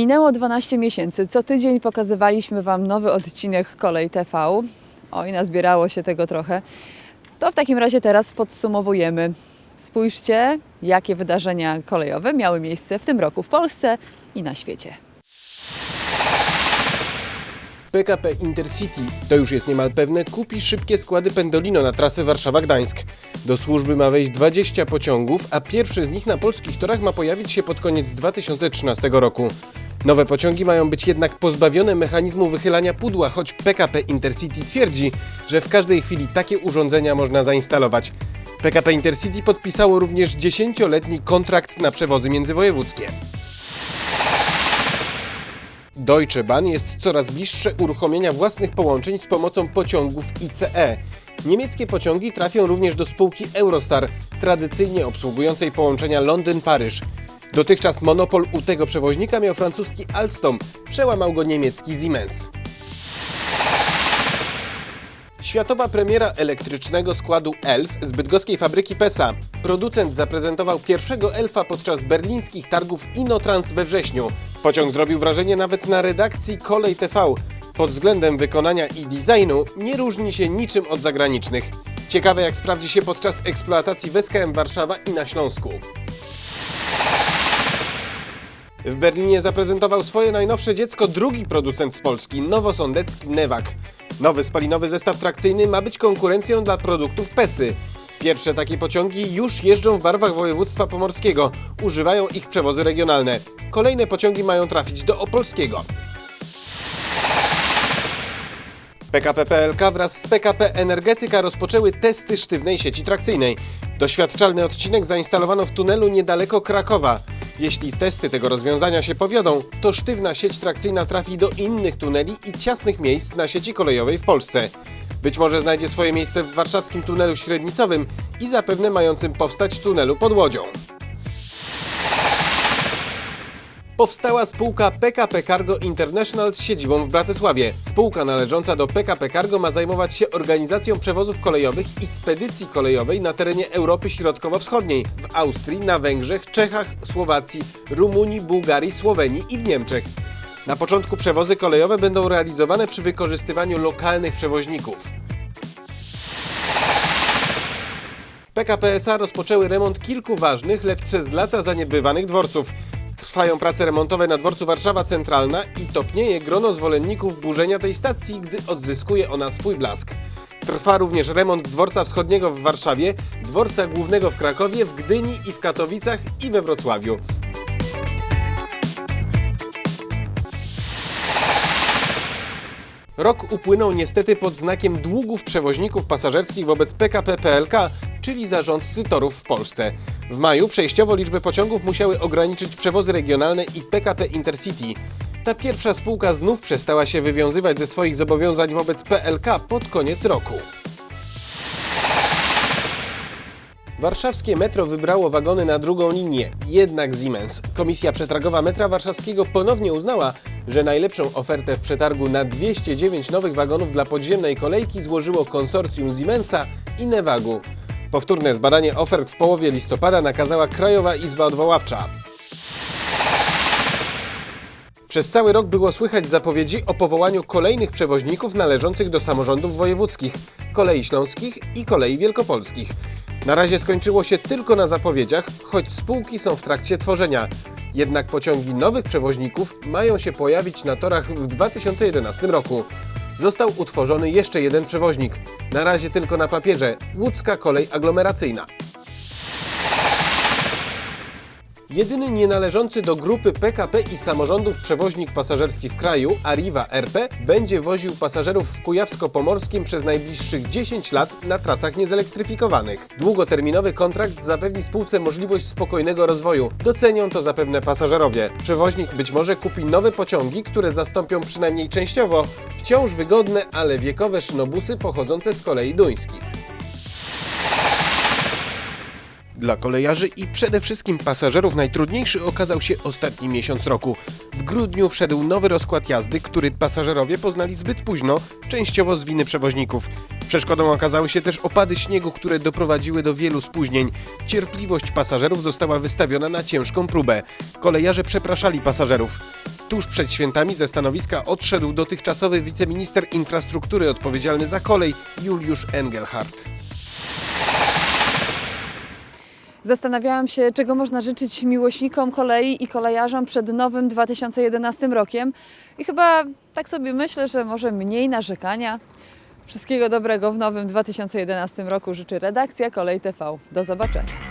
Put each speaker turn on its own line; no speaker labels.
Minęło 12 miesięcy. Co tydzień pokazywaliśmy Wam nowy odcinek Kolej TV. Oj, nazbierało się tego trochę. To w takim razie teraz podsumowujemy. Spójrzcie, jakie wydarzenia kolejowe miały miejsce w tym roku w Polsce i na świecie.
PKP Intercity, to już jest niemal pewne, kupi szybkie składy Pendolino na trasę Warszawa-Gdańsk. Do służby ma wejść 20 pociągów, a pierwszy z nich na polskich torach ma pojawić się pod koniec 2013 roku. Nowe pociągi mają być jednak pozbawione mechanizmu wychylania pudła, choć PKP Intercity twierdzi, że w każdej chwili takie urządzenia można zainstalować. PKP Intercity podpisało również 10-letni kontrakt na przewozy międzywojewódzkie. Deutsche Bahn jest coraz bliższe uruchomienia własnych połączeń z pomocą pociągów ICE. Niemieckie pociągi trafią również do spółki Eurostar, tradycyjnie obsługującej połączenia Londyn-Paryż. Dotychczas monopol u tego przewoźnika miał francuski Alstom, przełamał go niemiecki Siemens. Światowa premiera elektrycznego składu ELF z bydgoskiej fabryki PESA. Producent zaprezentował pierwszego ELFa podczas berlińskich targów Inotrans we wrześniu. Pociąg zrobił wrażenie nawet na redakcji Kolej TV. Pod względem wykonania i designu nie różni się niczym od zagranicznych. Ciekawe jak sprawdzi się podczas eksploatacji w SKM Warszawa i na Śląsku. W Berlinie zaprezentował swoje najnowsze dziecko drugi producent z Polski, nowosądecki Newak. Nowy spalinowy zestaw trakcyjny ma być konkurencją dla produktów PESY. Pierwsze takie pociągi już jeżdżą w barwach województwa pomorskiego. Używają ich przewozy regionalne. Kolejne pociągi mają trafić do Opolskiego. PKP PLK wraz z PKP Energetyka rozpoczęły testy sztywnej sieci trakcyjnej. Doświadczalny odcinek zainstalowano w tunelu niedaleko Krakowa. Jeśli testy tego rozwiązania się powiodą, to sztywna sieć trakcyjna trafi do innych tuneli i ciasnych miejsc na sieci kolejowej w Polsce. Być może znajdzie swoje miejsce w warszawskim tunelu średnicowym i zapewne mającym powstać tunelu pod Łodzią. Powstała spółka PKP Cargo International z siedzibą w Bratysławie. Spółka należąca do PKP Cargo ma zajmować się organizacją przewozów kolejowych i spedycji kolejowej na terenie Europy Środkowo-Wschodniej, w Austrii, na Węgrzech, Czechach, Słowacji, Rumunii, Bułgarii, Słowenii i w Niemczech. Na początku przewozy kolejowe będą realizowane przy wykorzystywaniu lokalnych przewoźników. PKP SA rozpoczęły remont kilku ważnych, lecz przez lata zaniedbywanych dworców. Trwają prace remontowe na dworcu Warszawa Centralna i topnieje grono zwolenników burzenia tej stacji, gdy odzyskuje ona swój blask. Trwa również remont dworca wschodniego w Warszawie, dworca głównego w Krakowie, w Gdyni i w Katowicach i we Wrocławiu. Rok upłynął niestety pod znakiem długów przewoźników pasażerskich wobec PKP PLK, czyli zarządcy torów w Polsce. W maju przejściowo liczbę pociągów musiały ograniczyć przewozy regionalne i PKP Intercity. Ta pierwsza spółka znów przestała się wywiązywać ze swoich zobowiązań wobec PLK pod koniec roku. Warszawskie metro wybrało wagony na drugą linię, jednak Siemens. Komisja przetargowa metra warszawskiego ponownie uznała, że najlepszą ofertę w przetargu na 209 nowych wagonów dla podziemnej kolejki złożyło konsorcjum Siemensa i Newagu. Powtórne zbadanie ofert w połowie listopada nakazała Krajowa Izba Odwoławcza. Przez cały rok było słychać zapowiedzi o powołaniu kolejnych przewoźników należących do samorządów wojewódzkich, kolei śląskich i kolei wielkopolskich. Na razie skończyło się tylko na zapowiedziach, choć spółki są w trakcie tworzenia. Jednak pociągi nowych przewoźników mają się pojawić na torach w 2011 roku. Został utworzony jeszcze jeden przewoźnik. Na razie tylko na papierze łódzka kolej aglomeracyjna. Jedyny nienależący do grupy PKP i samorządów przewoźnik pasażerski w kraju, Arriva RP, będzie woził pasażerów w Kujawsko-Pomorskim przez najbliższych 10 lat na trasach niezelektryfikowanych. Długoterminowy kontrakt zapewni spółce możliwość spokojnego rozwoju. Docenią to zapewne pasażerowie. Przewoźnik być może kupi nowe pociągi, które zastąpią przynajmniej częściowo wciąż wygodne, ale wiekowe szynobusy pochodzące z kolei duńskich. Dla kolejarzy i przede wszystkim pasażerów najtrudniejszy okazał się ostatni miesiąc roku. W grudniu wszedł nowy rozkład jazdy, który pasażerowie poznali zbyt późno, częściowo z winy przewoźników. Przeszkodą okazały się też opady śniegu, które doprowadziły do wielu spóźnień. Cierpliwość pasażerów została wystawiona na ciężką próbę. Kolejarze przepraszali pasażerów. Tuż przed świętami ze stanowiska odszedł dotychczasowy wiceminister infrastruktury odpowiedzialny za kolej Juliusz Engelhardt.
Zastanawiałam się, czego można życzyć miłośnikom kolei i kolejarzom przed nowym 2011 rokiem. I chyba tak sobie myślę, że może mniej narzekania. Wszystkiego dobrego w nowym 2011 roku życzy redakcja Kolej TV. Do zobaczenia.